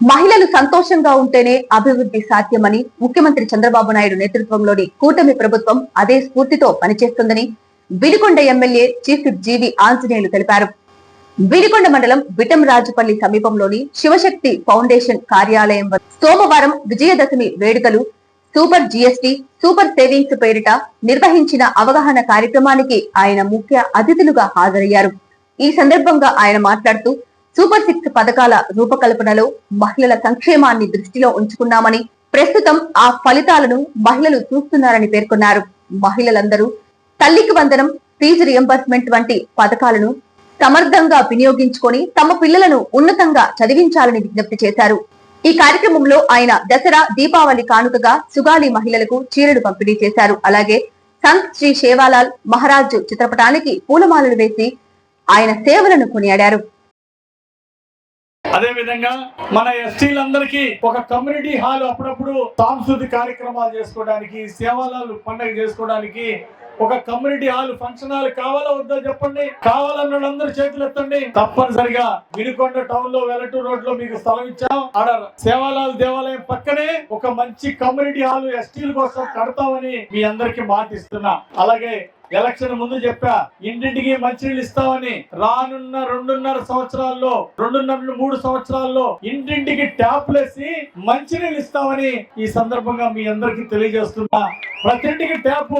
మహిళలు సంతోషంగా ఉంటేనే అభివృద్ధి సాధ్యమని ముఖ్యమంత్రి చంద్రబాబు నాయుడు నేతృత్వంలోని కూటమి ప్రభుత్వం అదే స్ఫూర్తితో పనిచేస్తుందని Vinukonda MLA chief G V Anjaneyulu తెలిపారు. వినుకొండ మండలం బిటంరాజుపల్లి సమీపంలోని శివశక్తి ఫౌండేషన్ కార్యాలయం వద్ద సోమవారం విజయదశమి వేడుకలు సూపర్ జిఎస్టి సూపర్ సేవింగ్స్ పేరిట నిర్వహించిన అవగాహన కార్యక్రమానికి ఆయన ముఖ్య అతిథులుగా హాజరయ్యారు. ఈ సందర్భంగా ఆయన మాట్లాడుతూ సూపర్ సిక్స్ పథకాల రూపకల్పనలో మహిళల సంక్షేమాన్ని దృష్టిలో ఉంచుకున్నామని ప్రస్తుతం ఆ ఫలితాలను మహిళలు చూస్తున్నారని పేర్కొన్నారు. మహిళలందరూ తల్లికి వందనం ఫీజు రియంబర్స్మెంట్ వంటి పథకాలను సమర్థంగా వినియోగించుకొని తమ పిల్లలను ఉన్నతంగా చదివించాలని విజ్ఞప్తి చేశారు. ఈ కార్యక్రమంలో ఆయన దసరా దీపావళి కానుకగా సుగాలి మహిళలకు చీరలు పంపిణీ చేశారు. అలాగే సంత్ శ్రీ శేవాలాల్ మహారాజు చిత్రపటానికి పూలమాలలు వేసి ఆయన సేవలను కొనియాడారు. అదే విధంగా మన ఎస్టీలందరికీ ఒక కమ్యూనిటీ హాల్ అప్పుడప్పుడు సాంస్కృతిక కార్యక్రమాలు చేసుకోవడానికి సేవాలాలు పండుగ చేసుకోవడానికి ఒక కమ్యూనిటీ హాల్ ఫంక్షన్ హాల్ కావాలా వద్దా చెప్పండి? కావాలన్న వాళ్ళందరూ చేతులు ఎత్తండి. తప్పనిసరిగా వినుకొండ టౌన్లో వెలటూరు రోడ్లో మీకు స్థలం ఇచ్చాం. ఆడ సేవాలాల్ దేవాలయం పక్కనే ఒక మంచి కమ్యూనిటీ హాల్ ఎస్టీల కోసం కడతామని మీ అందరికి మాట ఇస్తున్నా. అలాగే ఎలక్షన్ ముందు చెప్పా ఇంటింటికి మంచినీళ్ళు ఇస్తామని రానున్న రెండున్నర సంవత్సరాల్లో రెండున్నర మూడు సంవత్సరాల్లో ఇంటింటికి ట్యాప్లు వేసి మంచినీళ్ళు ఇస్తామని ఈ సందర్భంగా మీ అందరికి తెలియజేస్తున్నా. ప్రతి ఇంటికి ట్యాప్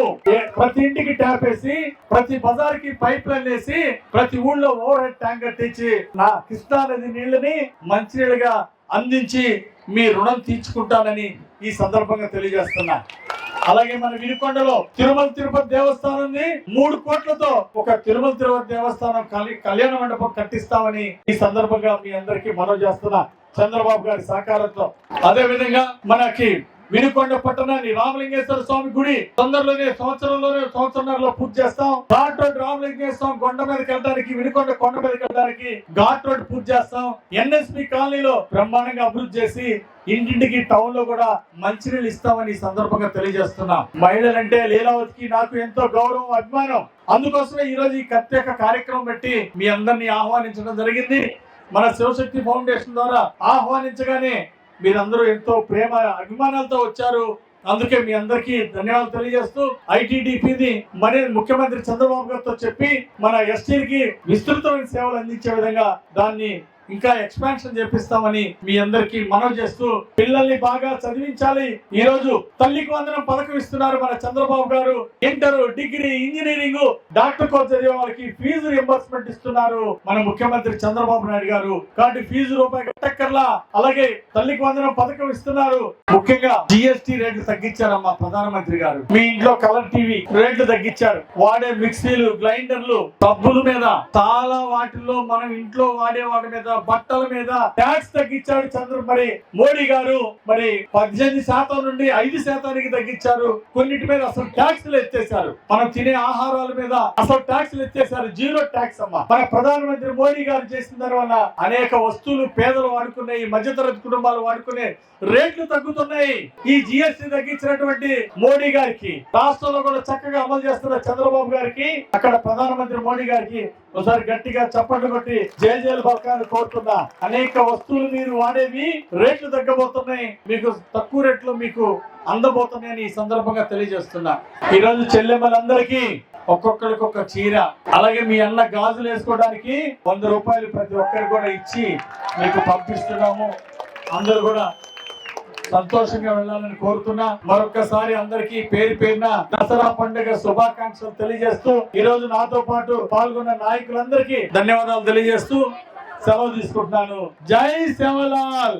ప్రతి ఇంటికి ట్యాప్ వేసి ప్రతి బజార్కి పైప్ లైన్ వేసి ప్రతి ఊళ్ళో ఓవర్ హెడ్ ట్యాంకర్ తెచ్చి నా కృష్ణా నది నీళ్ళని మంచినీళ్ళుగా అందించి మీ రుణం తీర్చుకుంటానని ఈ సందర్భంగా తెలియజేస్తున్నా. అలాగే మన వినుకొండలో తిరుమల తిరుపతి దేవస్థానం మూడు కోట్లతో ఒక తిరుమల తిరుపతి దేవస్థానం కలి- కళ్యాణ మండపం కట్టిస్తామని ఈ సందర్భంగా మీ అందరికీ మనవి చేస్తున్నా చంద్రబాబు గారి సహకారంతో. అదే విధంగా మనకి వినుకొండ పట్టణాన్ని రామలింగేశ్వర స్వామి గుడి. తొందరలోనే సంవత్సరంలోనే సంవత్సరంలో పూర్తి చేస్తాం. ఘాట్ రోడ్ రామలింగేశ్వర స్వామి కొండ మీదకి వెళ్ళడానికి వినుకొండ కొండ మీదకి వెళ్ళడానికి ఘాట్ రోడ్ పూర్తి చేస్తాం. ఎన్ఎస్పి కాలనీలో బ్రహ్మాండంగా అభివృద్ధి చేసి ఇంటింటికి టౌన్లో కూడా మంచినీళ్ళు ఇస్తామని సందర్భంగా తెలియజేస్తున్నాం. మహిళలంటే లీలావతికి నాకు ఎంతో గౌరవం అభిమానం. అందుకోసమే ఈ రోజు ఈ ప్రత్యేక కార్యక్రమం పెట్టి మీ అందరినీ ఆహ్వానించడం జరిగింది. మన శివశక్తి ఫౌండేషన్ ద్వారా ఆహ్వానించగానే మీరందరూ ఎంతో ప్రేమ అభిమానాలతో వచ్చారు. అందుకే మీ అందరికీ ధన్యవాదాలు తెలియజేస్తూ ఐటీడీపీని మరి ముఖ్యమంత్రి చంద్రబాబు గారితో చెప్పి మన ఎస్టీలకి విస్తృతమైన సేవలు అందించే విధంగా దాన్ని ఇంకా ఎక్స్పాన్షన్ చేపిస్తామని మీ అందరికి మనవి చేస్తూ పిల్లల్ని బాగా చదివించాలి. ఈ రోజు తల్లికి వందనం పథకం ఇస్తున్నారు మన Chandrababu garu. Inter degree engineering doctor course చదివే వాళ్ళకి ఫీజు రియంబర్స్మెంట్ ఇస్తున్నారు మన ముఖ్యమంత్రి చంద్రబాబు నాయుడు గారు. కాబట్టి ఫీజు రూపాయి కట్టక్కర్లా. అలాగే తల్లికి వందనం పథకం ఇస్తున్నారు. ముఖ్యంగా జిఎస్టి రేట్లు తగ్గించారమ్మా ప్రధానమంత్రి గారు. మీ ఇంట్లో కలర్ టీవీ రేట్లు తగ్గించారు. వాడే మిక్సీలు గ్రైండర్లు సబ్బుల మీద చాలా వాటిల్లో మనం ఇంట్లో వాడే వాటి మీద బట్టల మీద ట్యాక్స్ తగ్గించాడు చంద్ర మరి మోడీ గారు. మరి పద్దెనిమిది శాతం నుండి ఐదు శాతానికి తగ్గించారు. కొన్నిటి మీద అసలు ట్యాక్స్లు ఎత్తేసారు మనం తినే ఆహారాల మీద అసలు ట్యాక్స్లు ఎత్తేసారు జీరో ట్యాక్స్ అమ్మ. మన ప్రధానమంత్రి మోడీ గారు చేసిన తర్వాత అనేక వస్తువులు పేదలు వాడుకునే ఈ మధ్యతరగతి కుటుంబాలు వాడుకునే రేట్లు తగ్గుతున్నాయి. ఈ జిఎస్టి తగ్గించినటువంటి మోడీ గారికి రాష్ట్రంలో కూడా చక్కగా అమలు చేస్తున్న చంద్రబాబు గారికి అక్కడ ప్రధానమంత్రి మోడీ గారికి ఒకసారి గట్టిగా చప్పట్లు కొట్టి జై జైలు పథకాన్ని కోరుతున్నా అనేక వస్తువులు మీరు వాడేవి రేట్లు తగ్గబోతున్నాయి. మీకు తక్కువ రేట్లు మీకు అందబోతున్నాయని ఈ సందర్భంగా తెలియజేస్తున్నా. ఈ రోజు చెల్లెమ్మలందరికీ ఒక్కొక్కరికి ఒక చీర అలాగే మీ అన్న గాజులు వేసుకోవడానికి వంద రూపాయలు ప్రతి ఒక్కరికి కూడా ఇచ్చి మీకు పంపిస్తున్నాము. అందరూ కూడా సంతోషంగా వెళ్ళాలని కోరుతున్నా. మరొకసారి అందరికీ పేరు పేరున దసరా పండుగ శుభాకాంక్షలు తెలియజేస్తూ ఈ రోజు నాతో పాటు పాల్గొన్న నాయకులందరికీ ధన్యవాదాలు తెలియజేస్తూ సెలవు తీసుకుంటున్నాను. జై సేవలాల్